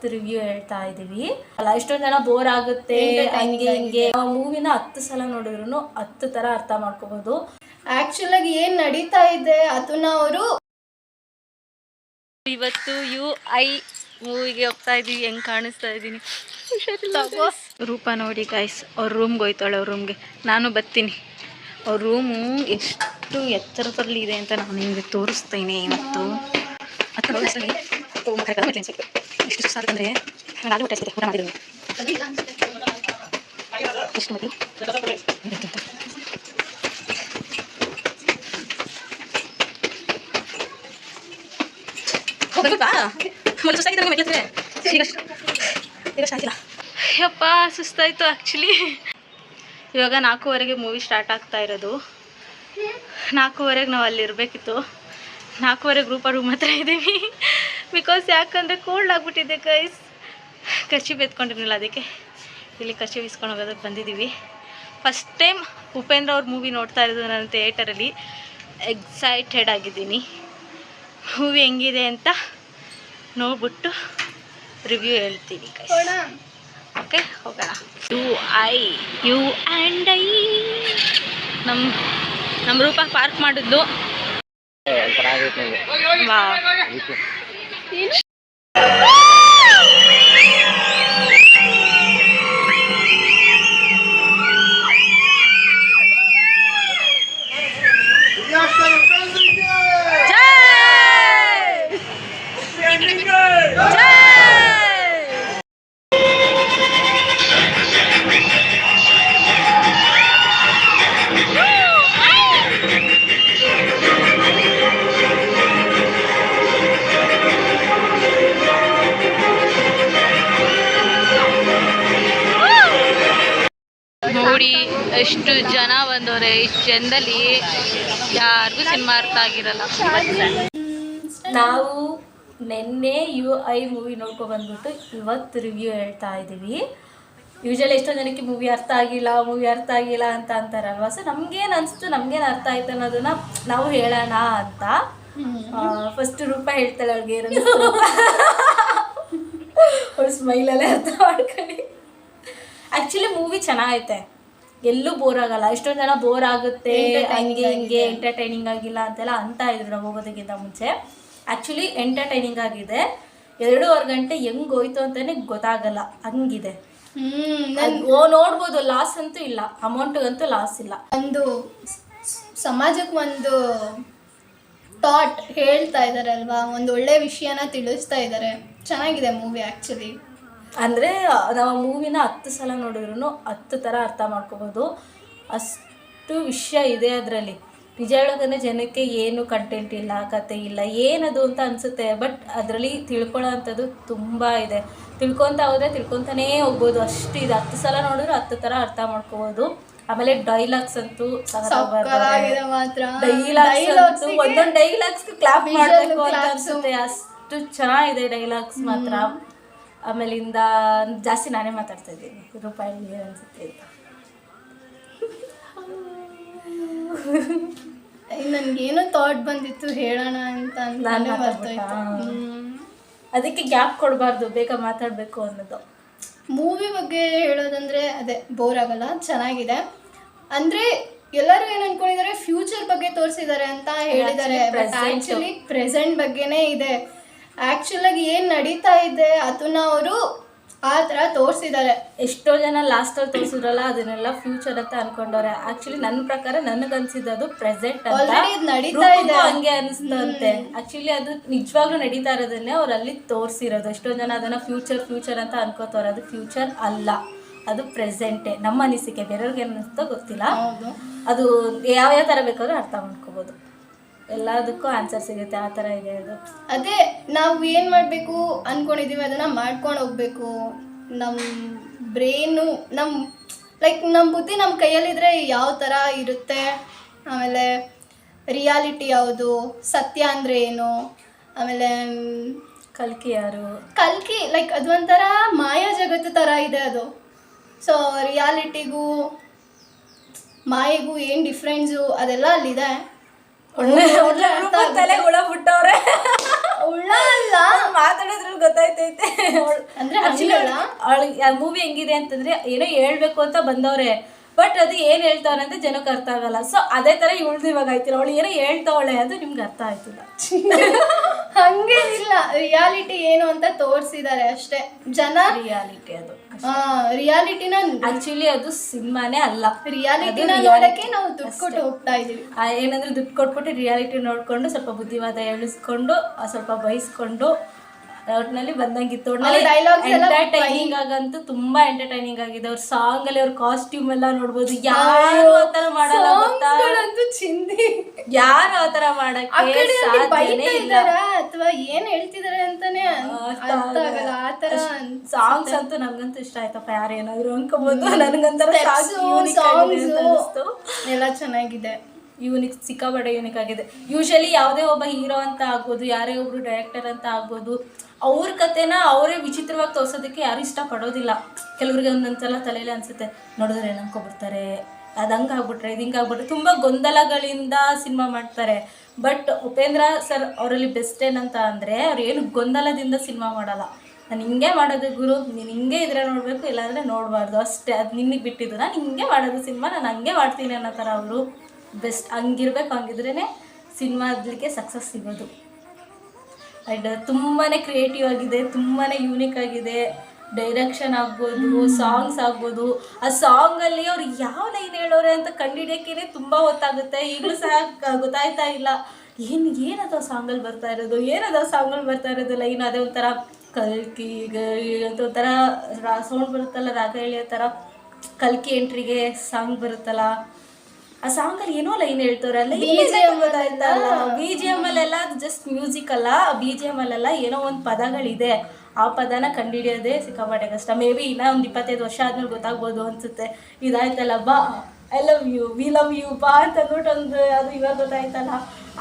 ಇವತ್ತು ರಿವ್ಯೂ ಹೇಳ್ತಾ ಇದೀವಿ. ಅಲ್ಲ ಎಷ್ಟೊಂದ್ ಜನ ಬೋರ್ ಆಗುತ್ತೆ ಹಂಗೆ ಹಿಂಗೆ ಮೂವಿನ ಹತ್ತು ಸಲ ನೋಡಿದ್ರು ಹತ್ತು ತರ ಅರ್ಥ ಮಾಡ್ಕೋಬಹುದು ಆಕ್ಚುಲ್ ಆಗಿ ಏನ್ ನಡೀತಾ ಇದೆ? ಅದನ್ನ ಅವರು ಇವತ್ತು ಯು ಐ ಮೂವಿಗೆ ಹೋಗ್ತಾ ಇದೀವಿ. ಹೆಂಗ್ ಕಾಣಿಸ್ತಾ ಇದೀನಿ? ರೂಪ ನೋಡಿ ಗಾಯ್ಸ್ ಅವ್ರ ರೂಮ್ಗೆ ಹೋಯ್ತಾಳೆ ಅವ್ರ ರೂಮ್ಗೆ ನಾನು ಬರ್ತೀನಿ. ಅವ್ರ ರೂಮು ಎಷ್ಟು ಎತ್ತರದಲ್ಲಿ ಇದೆ ಅಂತ ನಾನು ನಿಮಗೆ ತೋರಿಸ್ತೇನೆ ಇವತ್ತು. ಎಷ್ಟು ಸುಸ್ತಾಗುತ್ತಂದ್ರೆ ನಾನು ಊಟ ಹಚ್ಚಿದೆ, ಊಟ ಮಾಡಿದ್ದೀನಿ ಎಷ್ಟು ಮಕ್ಕಳು ಯಪ್ಪ ಸುಸ್ತಾಯಿತು ಆ್ಯಕ್ಚುಲಿ ಇವಾಗ ನಾಲ್ಕೂವರೆಗೆ ಮೂವಿ ಸ್ಟಾರ್ಟ್ ಆಗ್ತಾ ಇರೋದು. ನಾಲ್ಕೂವರೆಗೆ ನಾವು ಅಲ್ಲಿ ಇರಬೇಕಿತ್ತು ನಾಲ್ಕೂವರೆ ಗ್ರೂಪ ರೂಮ್ ಹತ್ರ ಇದ್ದೀವಿ ಬಿಕಾಸ್ ಯಾಕಂದರೆ ಕೋಲ್ಡ್ ಆಗಿಬಿಟ್ಟಿದೆ ಕೈಸ್ ಕರ್ಚಿ ಎತ್ಕೊಂಡಿರಲಿಲ್ಲ ಅದಕ್ಕೆ. ಇಲ್ಲಿ ಕರ್ಚಿ ಇಸ್ಕೊಂಡು ಹೋಗೋದಕ್ಕೆ ಬಂದಿದ್ದೀವಿ. ಫಸ್ಟ್ ಟೈಮ್ ಉಪೇಂದ್ರ ಅವ್ರ ಮೂವಿ ನೋಡ್ತಾ ಇರೋದು ನಾನು ಥಿಯೇಟರಲ್ಲಿ ಎಕ್ಸೈಟೆಡ್ ಆಗಿದ್ದೀನಿ. ಮೂವಿ ಹೆಂಗಿದೆ ಅಂತ ನೋಡ್ಬಿಟ್ಟು ರಿವ್ಯೂ ಹೇಳ್ತೀನಿ. ಓಕೆ ಹೋಗೋಣ. U I you and I ನಮ್ಮ ನಮ್ಮ ರೂಪ ಪಾರ್ಕ್ ಮಾಡಿದ್ದು. Den ಜನದಲ್ಲಿ ಯಾರಿಗೂ ಸಿನಿಮಾ ಅರ್ಥ ಆಗಿರಲ್ಲ. ನಾವು ನಿನ್ನೆ ಯು ಐ ಮೂವಿ ನೋಡ್ಕೊ ಬಂದ್ಬಿಟ್ಟು ಇವತ್ತು ರಿವ್ಯೂ ಹೇಳ್ತಾ ಇದ್ದೀವಿ. ಯೂಶಲಿ ಎಷ್ಟೋ ಜನಕ್ಕೆ ಮೂವಿ ಅರ್ಥ ಆಗಿಲ್ಲ, ಮೂವಿ ಅರ್ಥ ಆಗಿಲ್ಲ ಅಂತ ಅಂತಾರಲ್ವಾ? ಸೊ ನಮ್ಗೇನು ಅನಿಸ್ತು, ನಮ್ಗೇನು ಅರ್ಥ ಆಯ್ತು ಅನ್ನೋದನ್ನ ನಾವು ಹೇಳೋಣ ಅಂತ. ಫಸ್ಟ್ ರೂಪ ಹೇಳ್ತಾಳೆ ಅವ್ರಿಗೆ ಏನು ಅವಳು ಸ್ಮೈಲಲ್ಲೇ ಅರ್ಥ ಮಾಡ್ಕೊಳ್ಳಿ. ಆ್ಯಕ್ಚುಲಿ ಮೂವಿ ಚೆನ್ನಾಗೈತೆ. ಎಲ್ಲೂ ಬೋರ್ ಆಗಲ್ಲ. ಎಷ್ಟೊಂದು ಜನ ಬೋರ್ ಆಗುತ್ತೆ ಹಂಗೆ ಹಿಂಗೆ ಎಂಟರ್ಟೈನಿಂಗ್ ಆಗಿಲ್ಲ ಅಂತೆಲ್ಲ ಅಂತ ಇದ್ರು ಹೋಗೋದಕ್ಕಿಂತ ಮುಂಚೆ. ಆ್ಯಕ್ಚುಲಿ ಎಂಟರ್ಟೈನಿಂಗ್ ಆಗಿದೆ. ಎರಡೂವರೆ ಗಂಟೆ ಹೆಂಗ್ ಹೋಯ್ತು ಅಂತಾನೆ ಗೊತ್ತಾಗಲ್ಲ. ಹಂಗಿದೆ. ಓ ನೋಡ್ಬೋದು ಲಾಸ್ ಅಂತೂ ಇಲ್ಲ. ಅಮೌಂಟ್ಗಂತೂ ಲಾಸ್ ಇಲ್ಲ. ಒಂದು ಸಮಾಜಕ್ಕೆ ಒಂದು ಥಾಟ್ ಹೇಳ್ತಾ ಇದಾರೆ ಅಲ್ವಾ? ಒಂದು ಒಳ್ಳೆ ವಿಷಯನ ತಿಳಿಸ್ತಾ ಇದ್ದಾರೆ ಚೆನ್ನಾಗಿದೆ ಮೂವಿ ಆ್ಯಕ್ಚುಲಿ ಅಂದರೆ ನಾವು ಮೂವಿನ ಹತ್ತು ಸಲ ನೋಡಿದ್ರು ಹತ್ತು ಥರ ಅರ್ಥ ಮಾಡ್ಕೋಬೋದು. ಅಷ್ಟು ವಿಷಯ ಇದೆ ಅದರಲ್ಲಿ. ನಿಜ ಹೇಳೋದನ್ನು ಜನಕ್ಕೆ ಏನು ಕಂಟೆಂಟ್ ಇಲ್ಲ ಕತೆ ಇಲ್ಲ ಏನದು ಅಂತ ಅನಿಸುತ್ತೆ ಬಟ್ ಅದರಲ್ಲಿ ತಿಳ್ಕೊಳ್ಳೋ ಅಂಥದ್ದು ತುಂಬ ಇದೆ. ತಿಳ್ಕೊತಾ ಹೋದರೆ ತಿಳ್ಕೊತಾನೇ ಹೋಗ್ಬೋದು. ಅಷ್ಟು ಇದೆ. ಹತ್ತು ಸಲ ನೋಡಿದ್ರು ಹತ್ತು ಥರ ಅರ್ಥ ಮಾಡ್ಕೋಬೋದು. ಆಮೇಲೆ ಡೈಲಾಗ್ಸ್ ಅಂತೂ ಮಾತ್ರ. ಡೈಲಾಗ್ಸ್ ಒಂದೊಂದು ಡೈಲಾಗ್ಸ್ ಕ್ಲಾಪ್ ಮಾಡಬೇಕು ಅಂತ. ಅನ್ಸುತ್ತೆ. ಅಷ್ಟು ಚೆನ್ನಾಗಿದೆ ಡೈಲಾಗ್ಸ್ ಮಾತ್ರ. ಆಮೇಲಿಂದ ಜಾಸ್ತಿ ನಾನೇ ಮಾತಾಡ್ತಾ ಇದ್ದೀನಿ. ರೂಪಾಯಿ ಅನ್ಸುತ್ತೆ ಅಂತ. ನನ್ಗೇನೋ ಥಾಟ್ ಬಂದಿತ್ತು ಹೇಳೋಣ ಅಂತ ನಾನೇ ಮಾತಾಡ್ತಾ ಅದಕ್ಕೆ ಗ್ಯಾಪ್ ಕೊಡಬಾರ್ದು ಬೇಗ ಮಾತಾಡಬೇಕು ಅನ್ನೋದು. ಮೂವಿ ಬಗ್ಗೆ ಹೇಳೋದಂದ್ರೆ ಅದೇ ಬೋರ್ ಆಗಲ್ಲ ಚೆನ್ನಾಗಿದೆ. ಅಂದ್ರೆ ಎಲ್ಲರೂ ಏನ್ ಅನ್ಕೊಂಡಿದ್ದಾರೆ ಫ್ಯೂಚರ್ ಬಗ್ಗೆ ತೋರಿಸಿದ್ದಾರೆ ಅಂತ ಹೇಳಿದ್ದಾರೆ ಬಟ್. ಆಕ್ಚುಲಿ ಪ್ರೆಸೆಂಟ್ ಬಗ್ಗೆನೇ ಇದೆ. ಆಕ್ಚುಲ್ ಏನು ಏನ್ ನಡೀತಾ ಇದೆ ಅದನ್ನ ಅವರು ಆ ತರ ತೋರಿಸಿದ್ದಾರೆ. ಎಷ್ಟೋ ಜನ ಲಾಸ್ಟಲ್ಲಿ ತೋರಿಸಿದ್ರಲ್ಲ ಅದನ್ನೆಲ್ಲ ಫ್ಯೂಚರ್ ಅಂತ ಅನ್ಕೊಂಡವ್ರೆ. ಆಕ್ಚುಲಿ ನನ್ನ ಪ್ರಕಾರ ನನಗನ್ಸಿದ್ದು ಅದು ಪ್ರೆಸೆಂಟ್ ಅಂತ. ನಡೀತಾ ಇದೆ. ಹಂಗೆ ಅನಿಸ್ತಂತೆ. ಆಕ್ಚುಲಿ ಅದು ನಿಜವಾಗ್ಲೂ ನಡೀತಾ ಇರೋದನ್ನೇ ಅವ್ರು ಅಲ್ಲಿ ತೋರಿಸಿರೋದು. ಎಷ್ಟೋ ಜನ ಅದನ್ನ ಫ್ಯೂಚರ್ ಫ್ಯೂಚರ್ ಅಂತ ಅನ್ಕೋತಾರೆ ಅದು ಫ್ಯೂಚರ್ ಅಲ್ಲ. ಅದು ಪ್ರೆಸೆಂಟೇ ನಮ್ಮ ಅನಿಸಿಕೆ. ಬೇರೆಯವ್ರಿಗೆ ಏನು ಅನಿಸ್ತೋ ಗೊತ್ತಿಲ್ಲ. ಅದು ಯಾವ ಯಾವ ಥರ ಬೇಕಾದ್ರೂ ಅರ್ಥ ಮಾಡ್ಕೋಬೋದು. ಎಲ್ಲದಕ್ಕೂ ಆನ್ಸರ್ ಸಿಗುತ್ತೆ ಆ ಥರ ಇದೆ ಅದು. ಅದೇ ನಾವು ಏನು ಮಾಡಬೇಕು ಅನ್ಕೊಂಡಿದೀವಿ ಅದನ್ನ ಮಾಡ್ಕೊಂಡು ಹೋಗ್ಬೇಕು. ನಮ್ಮ ಬ್ರೈನು ನಮ್ಮ ಲೈಕ್ ನಮ್ಮ ಬುದ್ಧಿ ನಮ್ಮ ಕೈಯಲ್ಲಿದ್ದರೆ ಯಾವ ಥರ ಇರುತ್ತೆ? ಆಮೇಲೆ ರಿಯಾಲಿಟಿ ಯಾವುದು? ಸತ್ಯ ಅಂದರೆ ಏನು? ಆಮೇಲೆ ಕಲ್ಕಿ ಯಾರು? ಕಲ್ಕಿ ಲೈಕ್ ಅದು ಒಂಥರ ಮಾಯಾ ಜಗತ್ತು ಥರ ಇದೆ ಅದು. ಸೊ ರಿಯಾಲಿಟಿಗೂ ಮಾಯೆಗೂ ಏನು ಡಿಫ್ರೆನ್ಸು ಅದೆಲ್ಲ ಅಲ್ಲಿದೆ. ತಲೆ ಹುಳ ಬಿಟ್ಟವ್ರೆ ಉಳ್ಳ ಅಲ್ಲ ಮಾತಾಡೋದ್ರಲ್ಲಿ ಗೊತ್ತಾಯ್ತೈತೆ ಅವಳಿಗೆ ಆ ಮೂವಿ ಹೆಂಗಿದೆ ಅಂತಂದ್ರೆ ಏನೋ ಹೇಳ್ಬೇಕು ಅಂತ ಬಂದವ್ರೆ. ಬಟ್ ಅದು ಏನು ಹೇಳ್ತಾವ್ರೆ ಅಂತ ಜನಕ್ಕೆ ಅರ್ಥ ಆಗಲ್ಲ. ಸೊ ಅದೇ ತರ ಇವಳ್ದು ಇವಾಗ ಆಯ್ತಿಲ್ಲ. ಅವಳು ಏನೋ ಹೇಳ್ತಾವಳೆ ಅದು ನಿಮ್ಗೆ ಅರ್ಥ ಆಯ್ತಿಲ್ಲ ಹಂಗೇನಿಲ್ಲ ರಿಯಾಲಿಟಿ ಏನು ಅಂತ ತೋರಿಸಿದ್ದಾರೆ ಅಷ್ಟೇ. ಜನ ರಿಯಾಲಿಟಿ ಅದು. ರಿಯಾಲಿಟಿನ ಆಕ್ಚುಲಿ ಅದು ಸಿನಿಮಾನೇ ಅಲ್ಲ. ರಿಯಾಲಿಟಿನ ನೋಡಕ್ಕೆ ನಾವು ದುಡ್ಡು ಕೊಟ್ಟು ಹೋಗ್ತಾ ಇದೀವಿ. ಆ, ಏನಂದ್ರೆ ದುಡ್ಡು ಕೊಟ್ಬಿಟ್ಟು ರಿಯಾಲಿಟಿ ನೋಡ್ಕೊಂಡು ಸ್ವಲ್ಪ ಬುದ್ಧಿವಾದ ಎಳಿಸ್ಕೊಂಡು ಆ, ಸ್ವಲ್ಪ ಬಯಸ್ಕೊಂಡು ಒಟ್ನಲ್ಲಿ ಬಂದಂಗಿತ್ತು ಎಂಟರ್ಟೈನಿಂಗ್ ಆಗಂತೂ ತುಂಬಾ ಎಂಟರ್ಟೈನಿಂಗ್ ಆಗಿದೆ. ಅವ್ರ ಸಾಂಗ್ ಅಲ್ಲಿ ಅವ್ರ ಕಾಸ್ಟ್ಯೂಮ್ ಎಲ್ಲ ನೋಡ್ಬೋದು. ಯಾರು ಆತರ ಮಾಡಲ್ಲ ಗೊತ್ತಾ? ಚಿಂದಿ. ಯಾರು ಆತರ ಮಾಡಕ್ಕೆ ಸಾಧ್ಯನೇ ಇಲ್ಲ. ಅಥವಾ ಏನ್ ಹೇಳ್ತಿದಾರೆ ಅಂತಾನೆ ಆತರ ಸಾಂಗ್ಸ್ ಅಂತೂ ನನ್ಗಂತೂ ಇಷ್ಟ ಆಯ್ತಪ್ಪ. ಯಾರು ಏನಾದ್ರು ಅನ್ಕೋಬಹುದು ನನ್ಗಂತರ ಎಲ್ಲ ಚೆನ್ನಾಗಿದೆ. ಯೂನಿಕ್ ಸಿಕ್ಕಾಪಟ್ಟೆ ಯೂನಿಕ್ ಆಗಿದೆ. ಯೂಶಲಿ ಯಾವುದೇ ಒಬ್ಬ ಹೀರೋ ಅಂತ ಆಗ್ಬೋದು ಯಾರೇ ಒಬ್ರು ಡೈರೆಕ್ಟರ್ ಅಂತ ಆಗ್ಬೋದು ಅವ್ರ ಕಥೆನ ಅವರೇ ವಿಚಿತ್ರವಾಗಿ ತೋರ್ಸೋದಕ್ಕೆ ಯಾರು ಇಷ್ಟಪಡೋದಿಲ್ಲ. ಕೆಲವ್ರಿಗೆ ಒಂದೊಂದ್ಸಲ ತಲೆಯಲ್ಲಿ ಅನ್ಸುತ್ತೆ, ನೋಡಿದ್ರೆ ಏನು ಅನ್ಕೊಬಿಡ್ತಾರೆ ಅದು ಹಂಗೆ ಆಗ್ಬಿಟ್ರೆ, ಇದು ಹಿಂಗೆ ಆಗ್ಬಿಟ್ರೆ. ತುಂಬ ಗೊಂದಲಗಳಿಂದ ಸಿನಿಮಾ ಮಾಡ್ತಾರೆ. ಬಟ್ ಉಪೇಂದ್ರ ಸರ್ ಅವರಲ್ಲಿ ಬೆಸ್ಟ್ ಏನಂತ ಅಂದರೆ ಅವ್ರು ಏನು ಗೊಂದಲದಿಂದ ಸಿನಿಮಾ ಮಾಡಲ್ಲ. ನಾನು ಹಿಂಗೆ ಮಾಡೋದು ಗುರು, ನೀನು ಹಿಂಗೆ ಇದ್ರೆ ನೋಡಬೇಕು, ಇಲ್ಲಾಂದರೆ ನೋಡಬಾರ್ದು. ಅಷ್ಟೇ, ಅದು ನಿನಗೆ ಬಿಟ್ಟಿದ್ದು. ನಾನು ಹಿಂಗೆ ಮಾಡೋದು ಸಿನಿಮಾ, ನಾನು ಹಂಗೆ ಮಾಡ್ತೀನಿ ಅನ್ನೋ ಥರ ಅವರು ಬೆಸ್ಟ್ ಹಂಗಿರ್ಬೇಕು ಹಂಗಿದ್ರೇ ಸಿನಿಮಾ ಅದಕ್ಕೆ ಸಕ್ಸಸ್ ಸಿಗೋದು. ಆ್ಯಂಡ್ ತುಂಬಾ ಕ್ರಿಯೇಟಿವ್ ಆಗಿದೆ ತುಂಬಾ ಯೂನಿಕ್ ಆಗಿದೆ. ಡೈರೆಕ್ಷನ್ ಆಗ್ಬೋದು ಸಾಂಗ್ಸ್ ಆಗ್ಬೋದು. ಆ ಸಾಂಗಲ್ಲಿ ಅವ್ರು ಯಾವ ಲೈನ್ ಹೇಳೋರೆ ಅಂತ ಕಂಡುಹಿಡಿಯೋಕ್ಕೇ ತುಂಬ ಹೊತ್ತಾಗುತ್ತೆ ಈಗಲೂ ಸಹ ಗೊತ್ತಾಯ್ತಾ ಇಲ್ಲ. ಏನು, ಏನದ ಸಾಂಗಲ್ಲಿ ಬರ್ತಾ ಇರೋದು? ಏನದ ಸಾಂಗಲ್ಲಿ ಬರ್ತಾ ಇರೋದು? ಲೈನ್ ಅದೇ ಒಂಥರ ಕಲ್ಕಿ ಅಂತ ಒಂಥರ ರಾ ಸೌಂಡ್ ಬರುತ್ತಲ್ಲ ರಾಗ ಎಳೆಯೋ ಥರ. ಕಲ್ಕಿ ಎಂಟ್ರಿಗೆ ಸಾಂಗ್ ಬರುತ್ತಲ್ಲ. ಆ ಸಾಂಗಲ್ಲಿ ಏನೋ ಲೈನ್ ಹೇಳ್ತಾರಲ್ಲ ಬಿಜಿಎಂ ಬಿ ಜಿ ಎಂ ಅಲ್ಲೆಲ್ಲ ಜಸ್ಟ್ ಮ್ಯೂಸಿಕ್ ಅಲ್ಲ. ಬಿ ಜಿ ಎಂ ಅಲ್ಲೆಲ್ಲ ಏನೋ ಒಂದು ಪದಗಳಿದೆ. ಆ ಪದನ ಕಂಡಿಡಿಯೋದೇ ಸಿಕ್ಕಾಪಟ್ಟೆ ಕಷ್ಟ ಮೇ ಬಿ ಇನ್ನ ಒಂದು ಇಪ್ಪತ್ತೈದು ವರ್ಷ ಆದ್ಮೇಲೆ ಗೊತ್ತಾಗ್ಬೋದು ಅನ್ಸುತ್ತೆ. ಇದಾಯ್ತಲ್ಲ ಬಾ I love you we love you ಬಾ ಅಂತ ಅಂದ್ಬಿಟ್ಟು ಒಂದು ಅದು ಇವಾಗ ಗೊತ್ತಾಯ್ತಲ್ಲ.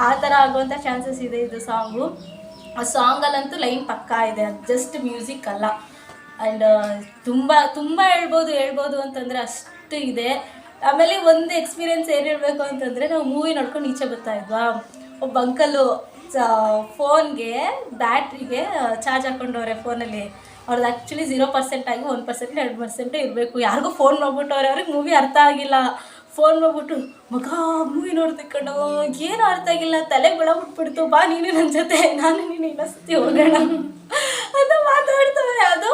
ಆ ಥರ ಆಗುವಂಥ ಚಾನ್ಸಸ್ ಇದೆ ಇದು ಸಾಂಗು ಆ ಸಾಂಗಲ್ಲಂತೂ ಲೈನ್ ಪಕ್ಕಾ ಇದೆ. ಅದು ಜಸ್ಟ್ ಮ್ಯೂಸಿಕ್ ಅಲ್ಲ. ಆ್ಯಂಡ್ ತುಂಬ ತುಂಬ ಹೇಳ್ಬೋದು ಹೇಳ್ಬೋದು ಅಂತಂದರೆ ಅಷ್ಟು ಇದೆ. ಆಮೇಲೆ ಒಂದು ಎಕ್ಸ್ಪೀರಿಯೆನ್ಸ್ ಏನು ಹೇಳಬೇಕು ಅಂತಂದರೆ ನಾವು ಮೂವಿ ನೋಡ್ಕೊಂಡು ಈಚೆ ಬರ್ತಾ ಇದ್ವಾ? ಒಬ್ಬ ಅಂಕಲು ಫೋನ್ಗೆ ಬ್ಯಾಟ್ರಿಗೆ ಚಾರ್ಜ್ ಹಾಕೊಂಡವ್ರೆ ಫೋನಲ್ಲಿ ಅವ್ರದ್ದು ಆ್ಯಕ್ಚುಲಿ ಝೀರೋ ಪರ್ಸೆಂಟ್ ಆಗಿ ಒನ್ ಪರ್ಸೆಂಟ್ ಎರಡು ಪರ್ಸೆಂಟ್ ಇರಬೇಕು. ಯಾರಿಗೂ ಫೋನ್ ಮಾಡ್ಬಿಟ್ಟವ್ರೆ ಅವ್ರಿಗೆ ಮೂವಿ ಅರ್ಥ ಆಗಿಲ್ಲ. ಫೋನ್ ನೋಡ್ಬಿಟ್ಟು ಮಗ ಮೂವಿ ನೋಡ್ತಿಕೊಂಡು ಏನು ಅರ್ಥ ಆಗಿಲ್ಲ. ತಲೆಗೆ ಬೆಳ ಬಿಟ್ಬಿಡ್ತು ಬಾ ನೀನು ನನ್ನ ಜೊತೆ. ನಾನು ನೀನು ಇನ್ನೊಂದ್ಸತಿ ಹೋಗೋಣ. ಅಂತ ಮಾತಾಡ್ತವ್ರೆ. ಅದು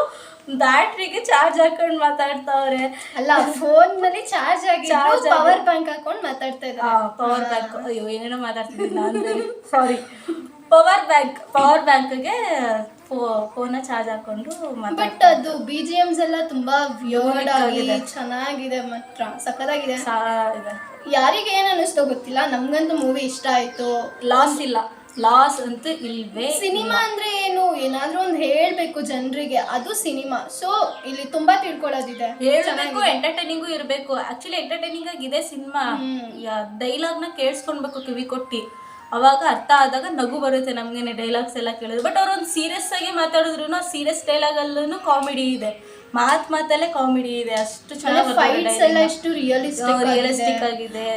ಬ್ಯಾಟ್ರಿಗೆ ಚಾರ್ಜ್ ಹಾಕೊಂಡು ಮಾತಾಡ್ತಾವ್ರೆ. ಅಲ್ಲ ಫೋನ್ನಲ್ಲಿ ಚಾರ್ಜ್ ಆಗಿ ಪವರ್ ಬ್ಯಾಂಕ್ ಹಾಕೊಂಡು ಮಾತಾಡ್ತಾ ಇದ್ದಾರೆ. Power bank. ಅಯ್ಯೋ ಏನೇನೋ ಮಾತಾಡ್ತಿದ್ದೀನಿ ನಾನು ಸಾರಿ ಪವರ್ ಬ್ಯಾಂಕ್ ಪವರ್ ಬ್ಯಾಂಕ್ಗೆ ಫೋನ ಚಾರ್ಜ್ ಹಾಕೊಂಡು ಬಟ್ ಅದು ಬಿ ಜಿ ಎಮ್ಸ್ ಎಲ್ಲ ತುಂಬಾ ವ್ಯರ್ಡ್ ಆಗಿದೆ. ಚೆನ್ನಾಗಿದೆ ಮಾತ್ರ. ಸಖತ್ತಾಗಿದೆ. ಯಾರಿಗೆ ಏನು ಅನ್ನಿಸ್ತೋ ಗೊತ್ತಿಲ್ಲ. ನಮ್ಗಂತೂ ಮೂವಿ ಇಷ್ಟ ಆಯ್ತು. ಲಾಸ್ ಇಲ್ಲ. ಲಾಸ್ ಅಂತೂ ಇಲ್ವೇ ಸಿನಿಮಾ ಅಂದ್ರೆ ಏನು? ಏನಾದ್ರೂ ಒಂದು ಹೇಳ್ಬೇಕು ಜನರಿಗೆ. ಅದು ಸಿನಿಮಾ. ಸೊ ಇಲ್ಲಿ ತುಂಬಾ ತಿಳ್ಕೊಳ್ಳೋದಿದೆ. ಹೇಳ್ಬೇಕು ಎಂಟರ್ಟೈನಿಂಗ್ ಇರಬೇಕು. ಆಕ್ಚುಲಿ ಎಂಟರ್ಟೈನಿಂಗ್ ಆಗಿದೆ ಸಿನಿಮಾ. ಡೈಲಾಗ್ನ ಕೇಳಿಸ್ಕೊಳ್ಬೇಕು ಕಿವಿ ಕೊಟ್ಟಿ. ಅವಾಗ ಅರ್ಥ ಆದಾಗ ನಗು ಬರುತ್ತೆ ನಮ್ಗೆ ಡೈಲಾಗ್ಸ್ ಎಲ್ಲ ಕೇಳಿದ್ರು. ಬಟ್ ಅವ್ರೊಂದು ಒಂದು ಸೀರಿಯಸ್ ಆಗಿ ಮಾತಾಡಿದ್ರು ಸೀರಿಯಸ್ ಸೀರಿಯಸ್ ಡೈಲಾಗಲ್ಲೂ ಕಾಮಿಡಿ ಇದೆ. ಮಾತ್ ಮಾತಲ್ಲೇ ಕಾಮಿಡಿ ಇದೆ. ಅಷ್ಟು ಚೆನ್ನಾಗಿ ರಿಯಲಿಸ್ಟಿಕ್ ಆಗಿದೆ.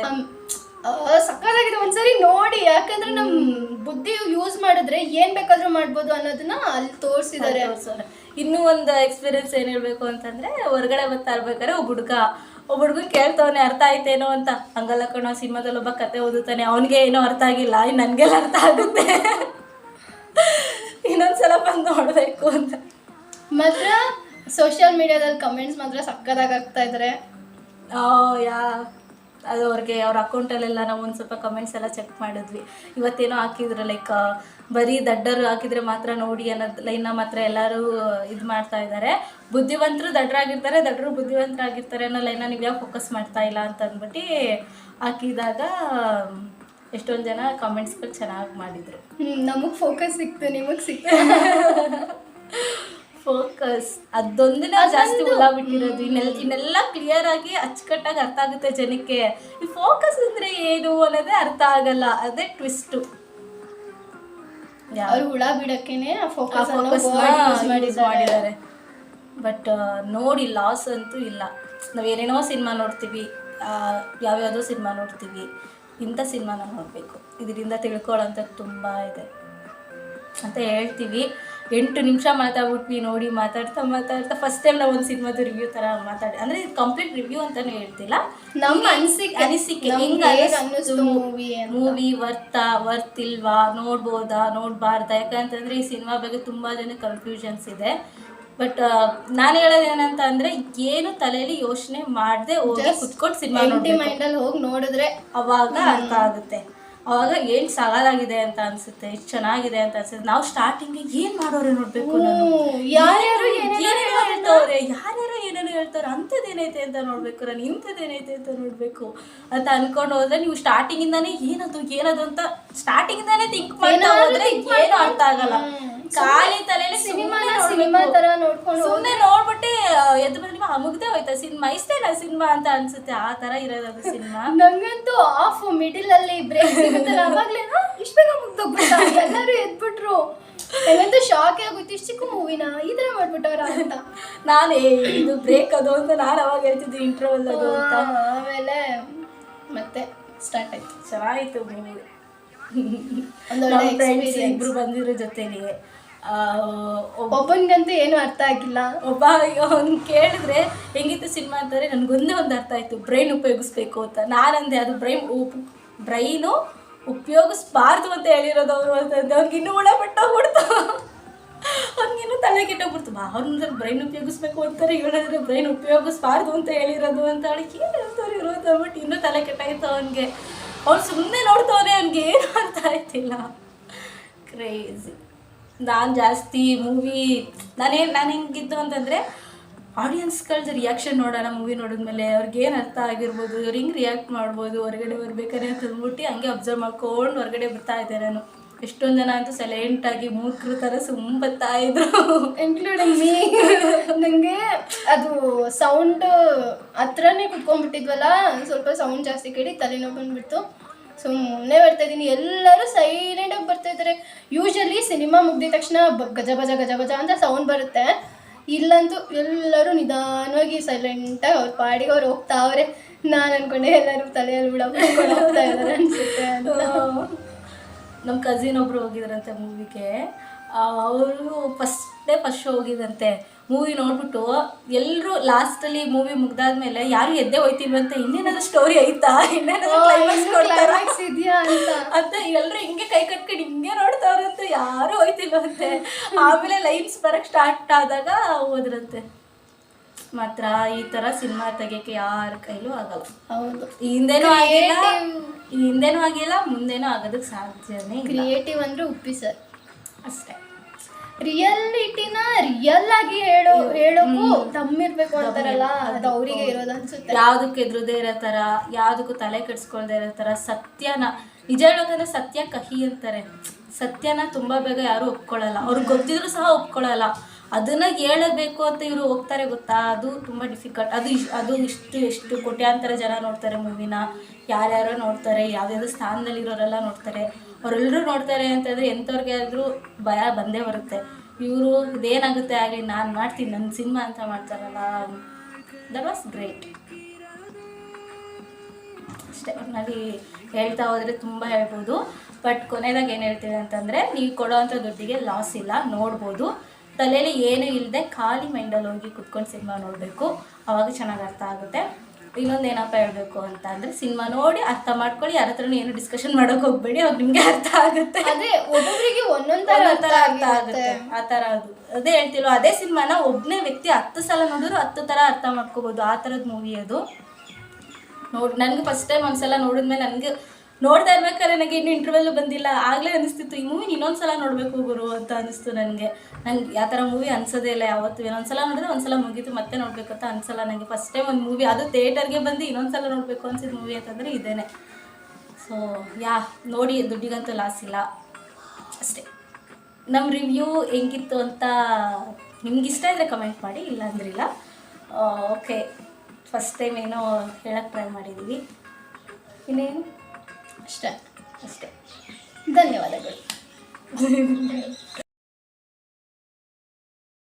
ಸಕ್ಕತ್ತಾಗಿದೆ ಒಂದ್ಸರಿ ನೋಡಿ ಯಾಕಂದ್ರೆ ನಮ್ ಬುದ್ಧಿ ಯೂಸ್ ಮಾಡಿದ್ರೆ ಏನ್ ಬೇಕಾದ್ರೂ ಮಾಡ್ಬೋದು ಅನ್ನೋದನ್ನ ಅಲ್ಲಿ ತೋರಿಸಿದ್ದಾರೆ. ಇನ್ನೂ ಒಂದು ಎಕ್ಸ್ಪೀರಿಯನ್ಸ್ ಏನ್ ಹೇಳ್ಬೇಕು ಅಂತಂದ್ರೆ ಹೊರಗಡೆ ಬರ್ತಾ ಇರ್ಬೇಕಾದ್ರೆ ಒಬ್ಬ ಹುಡುಗ. ಒಬ್ಬ ಹುಡುಗ ಕೇಳ್ತವನೆ ಅರ್ಥ ಆಯ್ತೇನೋ ಅಂತ. ಹಂಗಲ್ಲ ಕಣೋ ಸಿನಿಮಾದಲ್ಲಿ ಒಬ್ಬ ಕತೆ ಓದುತ್ತಾನೆ ಅವನಿಗೆ ಏನೋ ಅರ್ಥ ಆಗಿಲ್ಲ ನನ್ಗೆಲ್ಲ ಅರ್ಥ ಆಗುತ್ತೆ. ಇನ್ನೊಂದ್ಸಲ ಬಂದು ನೋಡಬೇಕು ಅಂತ. ಮಾತ್ರ ಸೋಷಿಯಲ್ ಮೀಡಿಯಾದಲ್ಲಿ ಕಮೆಂಟ್ಸ್ ಮಾತ್ರ ಸಕ್ಕತ್ತಾಗಿ ಆಗ್ತಾ ಇದ್ರೆ. ಆ, ಯಾ. ಅದು ಅವ್ರಿಗೆ ಅವ್ರ ಅಕೌಂಟಲ್ಲೆಲ್ಲ ನಾವು ಒಂದು ಸ್ವಲ್ಪ ಕಮೆಂಟ್ಸ್ ಎಲ್ಲ ಚೆಕ್ ಮಾಡಿದ್ವಿ. ಇವತ್ತೇನೋ ಹಾಕಿದ್ರು ಲೈಕ್ ಬರೀ ದಡ್ಡರು ಹಾಕಿದ್ರೆ ಮಾತ್ರ ನೋಡಿ ಅನ್ನೋದು ಲೈನ್ನ ಮಾತ್ರ ಎಲ್ಲರೂ ಇದು ಮಾಡ್ತಾ ಇದ್ದಾರೆ ಬುದ್ಧಿವಂತರು ದಡ್ಡರಾಗಿರ್ತಾರೆ ದಡ್ಡರು ಬುದ್ಧಿವಂತರಾಗಿರ್ತಾರೆ ಅನ್ನೋ ಲೈನ್ನ ನೀವು ಯಾವ ಫೋಕಸ್ ಮಾಡ್ತಾ ಇಲ್ಲ ಅಂತ ಅಂದ್ಬಿಟ್ಟು ಹಾಕಿದಾಗ ಎಷ್ಟೊಂದು ಜನ ಕಮೆಂಟ್ಸ್ಗಳು ಚೆನ್ನಾಗಿ ಮಾಡಿದರು. ನಮಗೆ ಫೋಕಸ್ ಸಿಕ್ತು ನಿಮಗೆ ಸಿಕ್ತು. ಫೋಕಸ್ ಅದೊಂದಿನ ಜಾಸ್ತಿ ಹುಳ ಬಿಟ್ಟಿರೋದು. ಇನ್ನೆಲ್ಲ ಇನ್ನೆಲ್ಲ ಕ್ಲಿಯರ್ ಆಗಿ ಅಚ್ಚುಕಟ್ಟಾಗಿ ಅರ್ಥ ಆಗುತ್ತೆ ಜನಕ್ಕೆ. ಈ ಫೋಕಸ್ ಅಂದ್ರೆ ಏನು ಅನ್ನೋದೇ ಅರ್ಥ ಆಗಲ್ಲ. ಅದೇ ಟ್ವಿಸ್ಟು ಅವ್ರು ಹುಳ ಬಿಡಕ್ಕೇನೆ ಫೋಕಸ್ ಮಾಡಿದ್ದಾರೆ. ಬಟ್ ನೋಡಿ ಲಾಸ್ ಅಂತೂ ಇಲ್ಲ. ನಾವೇನೇನೋ ಸಿನಿಮಾ ನೋಡ್ತೀವಿ. ಯಾವ ಯಾವ್ಯಾವುದೋ ಸಿನಿಮಾ ನೋಡ್ತೀವಿ. ಇಂಥ ಸಿನಿಮಾನ ನೋಡಬೇಕು. ಇದರಿಂದ ತಿಳ್ಕೊಳ್ಳೋಂಥದ್ದು ತುಂಬ ಇದೆ. ಅಂತ ಹೇಳ್ತೀವಿ. ಎಂಟು ನಿಮಿಷ ಮಾತಾಡ್ಬಿಟ್ವಿ ನೋಡಿ ಮಾತಾಡ್ತಾ ಮಾತಾಡ್ತಾ ಫಸ್ಟ್ ಟೈಮ್ ನಾವು ಒಂದು ಸಿನಿಮಾದ ರಿವ್ಯೂ ಥರ ಮಾತಾಡಿ ಅಂದರೆ ಇದು ಕಂಪ್ಲೀಟ್ ರಿವ್ಯೂ ಅಂತಾನೆ ಹೇಳ್ತಿಲ್ಲ. ನಮ್ಮ ಅನಿಸಿಕೆ ಅನಿಸಿಕೆ ಹೆಂಗ್ ಮೂವಿ ಮೂವಿ ವರ್ತಾ ವರ್ತ್ ಇಲ್ವಾ? ನೋಡ್ಬೋದಾ? ನೋಡ್ಬಾರ್ದಾ? ಯಾಕಂತಂದ್ರೆ ಈ ಸಿನಿಮಾ ಬಗ್ಗೆ ತುಂಬಾ ಜನ ಕನ್ಫ್ಯೂಷನ್ಸ್ ಇದೆ. ಬಟ್ ನಾನು ಹೇಳೋದೇನಂತ ಅಂದ್ರೆ ಏನು ತಲೆಯಲ್ಲಿ ಯೋಚನೆ ಮಾಡದೆ ಹೋಗಿ ಕುತ್ಕೊಂಡು ಸಿನಿಮಾ ಮೈಂಡಲ್ಲಿ ಹೋಗಿ ನೋಡಿದ್ರೆ ಅವಾಗ ಅರ್ಥ ಆಗುತ್ತೆ. ಅವಾಗ ಏನ್ ಸವಾಲಾಗಿದೆ ಅಂತ ಅನ್ಸುತ್ತೆ ಎಷ್ಟು ಚೆನ್ನಾಗಿದೆ ಅಂತ ಅನ್ಸುತ್ತೆ. ನಾವು ಸ್ಟಾರ್ಟಿಂಗ್ ಏನ್ ಮಾಡೋರೆ ನೋಡ್ಬೇಕು ಯಾರ್ಯಾರು ಏನೇನು ಹೇಳ್ತಾವ್ರೆ? ಯಾರ್ಯಾರು ಏನೇನೋ ಹೇಳ್ತಾರೆ ಅಂಥದ್ದೇನೈತೆ ಅಂತ ನೋಡ್ಬೇಕು ನಾನು ಇಂಥದ್ದೇನೈತೆ ಅಂತ ನೋಡ್ಬೇಕು ಅಂತ ಅನ್ಕೊಂಡು ಹೋದ್ರೆ ನೀವು ಸ್ಟಾರ್ಟಿಂಗ್ ಇಂದಾನೇ ಏನದು ಏನದು ಅಂತ ಸ್ಟಾರ್ಟಿಂಗ್ ಇಂದಾನೇ ಥಿಂಕ್ ಮಾಡ್ತಾ ಹೋದ್ರೆ ಏನು ಅರ್ಥ ಆಗಲ್ಲ. ಖಾಲಿ ತಲೆಯಲ್ಲಿ ಸಿನಿಮಾ ಸಿನಿಮಾ ತರ ನೋಡ್ಕೊಂಡು ಸುಮ್ಮನೆ ನೋಡ್ಬಿಟ್ಟೆ ಎದ್ದು ಬಂದ್ರೆ ಮುಗ್ದೆ ಹೋಯ್ತಾ ಸಿನಿಮಾ ಇಷ್ಟೇನಾ ಸಿನಿಮಾ ಅಂತ ಅನ್ಸುತ್ತೆ ಆ ತರ ಇರೋದು ಸಿನಿಮಾ. ನಂಗಂತೂ ಆಫ್ ಮಿಡಿಲ್ ಅಲ್ಲಿ ಬ್ರೇಕ್ ಸಿಗುತ್ತಲ್ಲ ಅವಾಗ್ಲೇ ಇಷ್ಟ ಇಷ್ಟ್ ಬೇಗ ಮುಗ್ದೋಗ್ಬಿಟ್ಟ ಎಲ್ಲರೂ ಎದ್ಬಿಟ್ರು. ನಂಗಂತೂ ಶಾಕ್ ಆಗುತ್ತೆ ಇಷ್ಟು ಚಿಕ್ಕ ಮೂವಿನ ಈ ತರ ಮಾಡ್ಬಿಟ್ಟವ್ರ ಅಂತ. ನಾನೇ ಇದು ಬ್ರೇಕ್ ಅದು ಅಂತ ನಾನು ಅವಾಗ ಹೇಳ್ತಿದ್ದೆ ಇಂಟ್ರೋವಲ್ ಅದು ಅಂತ. ಆಮೇಲೆ ಮತ್ತೆ ಸ್ಟಾರ್ಟ್ ಆಯ್ತು. ಚೆನ್ನಾಗಿತ್ತು ಮೂವಿ ಒಂದೊಳ್ಳೆ ಫ್ರೆಂಡ್ಸ್ ಇಬ್ರು ಬಂದಿರೋ ಜೊತೆಲಿ. ಒಬ್ಬನ್ಗಂತೂ ಏನು ಅರ್ಥ ಆಗಿಲ್ಲ. ಒಬ್ಬ ಅವ್ನು ಕೇಳಿದ್ರೆ ಹೆಂಗಿತ್ತು ಸಿನಿಮಾ ಅಂತಾರೆ ನನಗೊಂದೇ ಒಂದು ಅರ್ಥ ಆಯ್ತು ಬ್ರೈನ್ ಉಪಯೋಗಿಸ್ಬೇಕು ಅಂತ. ನಾನಂದೆ ಅದು ಬ್ರೈನ್ ಉಪ್ ಬ್ರೈನು ಉಪಯೋಗಿಸ್ಬಾರ್ದು ಅಂತ ಹೇಳಿರೋದು ಅವರು ಅಂತ ಅವ್ನಿಗೆ ಇನ್ನೂ ಹುಳ ಬಿಟ್ಟೋಗ್ಬಿಡ್ತು ಅವ್ನಿಗಿನ್ನೂ ತಲೆ ಕೆಟ್ಟೋಗ್ಬಿಡ್ತು ಬಾ ಅವ್ನ ಬ್ರೈನ್ ಉಪಯೋಗಿಸ್ಬೇಕು ಅಂತಾರೆ ಹೇಳಿದ್ರೆ ಬ್ರೈನ್ ಉಪಯೋಗಿಸ್ಬಾರ್ದು ಅಂತ ಹೇಳಿರೋದು ಅಂತ ಹೇಳಿ ಏನು ಹೇಳ್ತಾರೆ ಇರೋದು ಅಂದ್ಬಿಟ್ಟು ಇನ್ನೂ ತಲೆ ಕೆಟ್ಟಾಯ್ತು ಅವನಿಗೆ. ಅವ್ನು ಸುಮ್ಮನೆ ನೋಡ್ತವನೆ ಅವ್ನಿಗೆ ಏನು ಅರ್ಥ ಆಯ್ತಿಲ್ಲ. ಕ್ರೇಜಿ ನಾನು ಜಾಸ್ತಿ ಮೂವಿ ನಾನೇ, ನಾನು ಹೆಂಗಿದ್ದು ಅಂತಂದರೆ ಆಡಿಯನ್ಸ್ಗಳ್ದು ರಿಯಾಕ್ಷನ್ ನೋಡೋಣ ಮೂವಿ ನೋಡಿದ್ಮೇಲೆ ಅವ್ರಿಗೆ ಏನು ಅರ್ಥ ಆಗಿರ್ಬೋದು, ಇವ್ರು ಹಿಂಗೆ ರಿಯಾಕ್ಟ್ ಮಾಡ್ಬೋದು, ಹೊರಗಡೆ ಬರ್ಬೇಕಾದ್ರೆ ಅಂತ ಅಂದ್ಬಿಟ್ಟು ಹಂಗೆ ಅಬ್ಸರ್ವ್ ಮಾಡ್ಕೊಂಡು ಹೊರಗಡೆ ಬರ್ತಾ ಇದ್ದೆ ನಾನು. ಎಷ್ಟೊಂದು ಜನ ಅಂತೂ ಸೈಲೆಂಟಾಗಿ ಮೂರ್ಖರು ಥರ ಸುಮ್ಮ ಬರ್ತಾ ಇದ್ರು. ಇನ್ಕ್ಲೂಡಿಂಗ್ ಮೀ ನನಗೆ ಅದು ಸೌಂಡ್ ಹತ್ರನೇ ಕುತ್ಕೊಂಡ್ಬಿಟ್ಟಿದ್ವಲ್ಲ, ಸ್ವಲ್ಪ ಸೌಂಡ್ ಜಾಸ್ತಿ ಕೇಳಿ ತಲೆನೋವು ಬಂದ್ಬಿಡ್ತು. ಸುಮ್ಮನೆ ಬರ್ತಾ ಇದ್ದೀನಿ. ಎಲ್ಲರೂ ಸೈಲೆಂಟಾಗಿ ಬರ್ತಾ ಇದ್ದಾರೆ. ಯೂಶಲಿ ಸಿನಿಮಾ ಮುಗ್ದಿದ ತಕ್ಷಣ ಗಜ ಬಜ ಗಜ ಬಜ ಅಂತ ಸೌಂಡ್ ಬರುತ್ತೆ. ಇಲ್ಲಂತೂ ಎಲ್ಲರೂ ನಿಧಾನವಾಗಿ ಸೈಲೆಂಟಾಗಿ ಅವ್ರ ಪಾಡಿಗೆ ಅವ್ರು ಹೋಗ್ತಾವ್ರೆ ನಾನು ಅನ್ಕೊಂಡೆ ಎಲ್ಲರೂ ತಲೆಯಲ್ಲಿ ಬಿಡ ಹೋಗ್ತಾ ಇದ್ದಾರೆ ಅನ್ಸುತ್ತೆ ನಮ್ಮ ಕಸಿನ್ ಒಬ್ರು ಹೋಗಿದ್ರಂತೆ ಮೂವಿಗೆ ಅವರು ಫಸ್ಟೇ ಫಸ್ಟ್ ಶೋ ಹೋಗಿದಂತೆ ಮೂವಿ ನೋಡ್ಬಿಟ್ಟು ಎಲ್ಲರೂ ಲಾಸ್ಟಲ್ಲಿ ಮೂವಿ ಮುಗ್ದಾದ್ಮೇಲೆ ಯಾರು ಎದ್ದೆ ಹೋಯ್ತಿಲ್ವಂತೆ ಇನ್ನೇನಾದ್ರು ಸ್ಟೋರಿ ಐತಾ ಇನ್ನೇನಾದ್ರು ಕ್ಲೈಮ್ಯಾಕ್ಸ್ ಕೊಡ್ತಾರಾ? ಅಂತ. ಎಲ್ಲರೂ ಹಿಂಗೆ ಕೈ ಕಟ್ಕೊಂಡು ಹಿಂಗೆ ನೋಡ್ತಾವ್ರಂತೆ ಯಾರು ಹೋಯ್ತಿಲ್ವಂತೆ. ಆಮೇಲೆ ಲೈನ್ಸ್ ಬರಕ್ ಸ್ಟಾರ್ಟ್ ಆದಾಗ ಹೋದ್ರಂತೆ. ಮಾತ್ರ ಈ ತರ ಸಿನಿಮಾ ತೆಗಿಯಕ್ಕೆ ಯಾರ ಕೈಲೂ ಆಗಲ್ಲ. ಹೌದು. ಹಿಂದೆನೂ ಆಗಿಲ್ಲ. ಹಿಂದೆನೂ ಆಗಿಲ್ಲ ಮುಂದೆನೂ ಆಗೋದಕ್ಕೆ ಸಾಧ್ಯನೇ ಕ್ರಿಯೇಟಿವ್ ಅಂದ್ರೆ ಉಪ್ಪಿ ಸರ್. ಅಷ್ಟೇ. ರಿಯಾಲಿಟಿನ ರಿಯಲ್ ಆಗಿ ಹೇಳೋ ಹೇಳೋಕು ತಮ್ಮಿರ್ಬೇಕು ಅಂತಾರಲ್ಲ ಅದು ಅವರಿಗೆ ಇರೋದು ಅನ್ಸುತ್ತೆ. ಯಾವ್ದಕ್ಕೆ ಎದುರದೇ ಇರೋ ತರ ಯಾವ್ದಕ್ಕೂ ತಲೆ ಕೆಡ್ಸ್ಕೊಳ್ದೆ ಇರೋ ತರ ಸತ್ಯನ ನಿಜ ಹೇಳೋಕಂದ್ರೆ ಸತ್ಯ ಕಹಿ ಅಂತಾರೆ. ಸತ್ಯನ ತುಂಬಾ ಬೇಗ ಯಾರು ಒಪ್ಕೊಳ್ಳಲ್ಲ. ಅವ್ರಿಗೆ ಗೊತ್ತಿದ್ರು ಸಹ ಒಪ್ಕೊಳ್ಳಲ್ಲ. ಅದನ್ನ ಹೇಳಬೇಕು ಅಂತ ಇವರು ಹೋಗ್ತಾರೆ ಗೊತ್ತಾ? ಅದು ತುಂಬ ಡಿಫಿಕಲ್ಟ್ ಅದು ಅದು ಇಷ್ಟು, ಎಷ್ಟು ಕೋಟ್ಯಾಂತರ ಜನ ನೋಡ್ತಾರೆ ಮೂವಿನ ಯಾರ್ಯಾರೋ ನೋಡ್ತಾರೆ ಯಾವ್ಯಾವ್ದು ಸ್ಥಾನದಲ್ಲಿ ಇರೋರೆಲ್ಲ ನೋಡ್ತಾರೆ. ಅವರೆಲ್ಲರೂ ನೋಡ್ತಾರೆ ಅಂತಂದರೆ ಎಂಥವ್ರಿಗೆ ಆದರೂ ಭಯ ಬಂದೇ ಬರುತ್ತೆ. ಇವರು ಇದೇನಾಗುತ್ತೆ ಆಗಲಿ, ನಾನು ಮಾಡ್ತೀನಿ ನನ್ನ ಸಿನಿಮಾ ಅಂತ ಮಾಡ್ತಾರಲ್ಲ. ದಟ್ ವಾಸ್ ಗ್ರೇಟ್ ಅಷ್ಟೇ ನಾವು ಹೇಳ್ತಾ ಹೋದರೆ ತುಂಬ ಹೇಳ್ಬೋದು. ಬಟ್ ಕೊನೆಯದಾಗ ಏನು ಹೇಳ್ತೀವಿ ಅಂತಂದರೆ, ನೀವು ಕೊಡೋವಂಥ ದುಡ್ಡಿಗೆ ಲಾಸ್ ಇಲ್ಲ, ನೋಡ್ಬೋದು. ತಲೆಯಲ್ಲಿ ಏನೂ ಇಲ್ಲದೆ ಖಾಲಿ ಮೈಂಡಲ್ಲಿ ಹೋಗಿ ಕುತ್ಕೊಂಡು ಸಿನಿಮಾ ನೋಡಬೇಕು. ಅವಾಗ ಚೆನ್ನಾಗಿ ಅರ್ಥ ಆಗುತ್ತೆ. ಇನ್ನೊಂದು ಏನಪ್ಪ ಹೇಳಬೇಕು ಅಂತ ಅಂದರೆ ಸಿನಿಮಾ ನೋಡಿ ಅರ್ಥ ಮಾಡ್ಕೊಳ್ಳಿ ಯಾರ ಹತ್ರನೂ ಏನು ಡಿಸ್ಕಷನ್ ಮಾಡೋಕೆ ಹೋಗ್ಬೇಡಿ ಅವಾಗ ನಿಮಗೆ ಅರ್ಥ ಆಗುತ್ತೆ. ಅದೇ ಒಬ್ಬೊಬ್ಬರಿಗೆ ಒಂದೊಂದು ತರ ಥರ ಅರ್ಥ ಆಗುತ್ತೆ. ಆ ಥರ ಅದು. ಅದೇ ಹೇಳ್ತಿಲ್ವ ಅದೇ ಸಿನಿಮಾನ ಒಬ್ಬನೇ ವ್ಯಕ್ತಿ ಹತ್ತು ಸಲ ನೋಡಿದ್ರು ಹತ್ತು ಥರ ಅರ್ಥ ಮಾಡ್ಕೋಬೋದು. ಆ ಥರದ ಮೂವಿ ಅದು. ನೋಡಿ ನನಗೆ ಫಸ್ಟ್ ಟೈಮ್ ಒಂದ್ಸಲ ನೋಡಿದ್ಮೇಲೆ ನನಗೆ ನೋಡ್ತಾ ಇರ್ಬೇಕಾದ್ರೆ ನನಗೆ ಇನ್ನು ಇಂಟರ್ವೆಲ್ ಬಂದಿಲ್ಲ. ಆಗಲೇ ಅನಿಸ್ತಿತ್ತು, ಈ ಮೂವಿ ಇನ್ನೊಂದು ಸಲ ನೋಡಬೇಕು ಗುರು ಅಂತ ಅನಿಸ್ತು ನನಗೆ. ನಂಗೆ ಯಾವ ಥರ ಮೂವಿ ಅನ್ಸೋದೇ ಇಲ್ಲ ಯಾವತ್ತೂ. ಇನ್ನೊಂದ್ಸಲ ನೋಡಿದ್ರೆ ಒಂದ್ಸಲ ಮುಗೀತು, ಮತ್ತೆ ನೋಡಬೇಕು ಅಂತ ಅನ್ಸಲ್ಲ ನನಗೆ ಫಸ್ಟ್ ಟೈಮ್ ಒಂದು ಮೂವಿ ಅದು ಥಿಯೇಟರ್ಗೆ ಬಂದು ಇನ್ನೊಂದು ಸಲ ನೋಡಬೇಕು ಅನ್ಸಿದ ಮೂವಿ ಅಂತಂದರೆ ಇದೇನೆ. ಸೊ ಯಾ, ನೋಡಿ, ದುಡ್ಡಿಗಂತೂ ಲಾಸ್ ಇಲ್ಲ. ಅಷ್ಟೇ. ನಮ್ಮ ರಿವ್ಯೂ ಹೆಂಗಿತ್ತು ಅಂತ ನಿಮ್ಗೆ ಇಷ್ಟ ಇದ್ದರೆ ಕಮೆಂಟ್ ಮಾಡಿ, ಇಲ್ಲ ಓಕೆ ಫಸ್ಟ್ ಟೈಮ್ ಏನೋ ಹೇಳಕ್ಕೆ ಟ್ರೈ ಮಾಡಿದ್ದೀವಿ ಇನ್ನೇನು? ಅಷ್ಟೇ ಅಷ್ಟೇ. ಧನ್ಯವಾದಗಳು.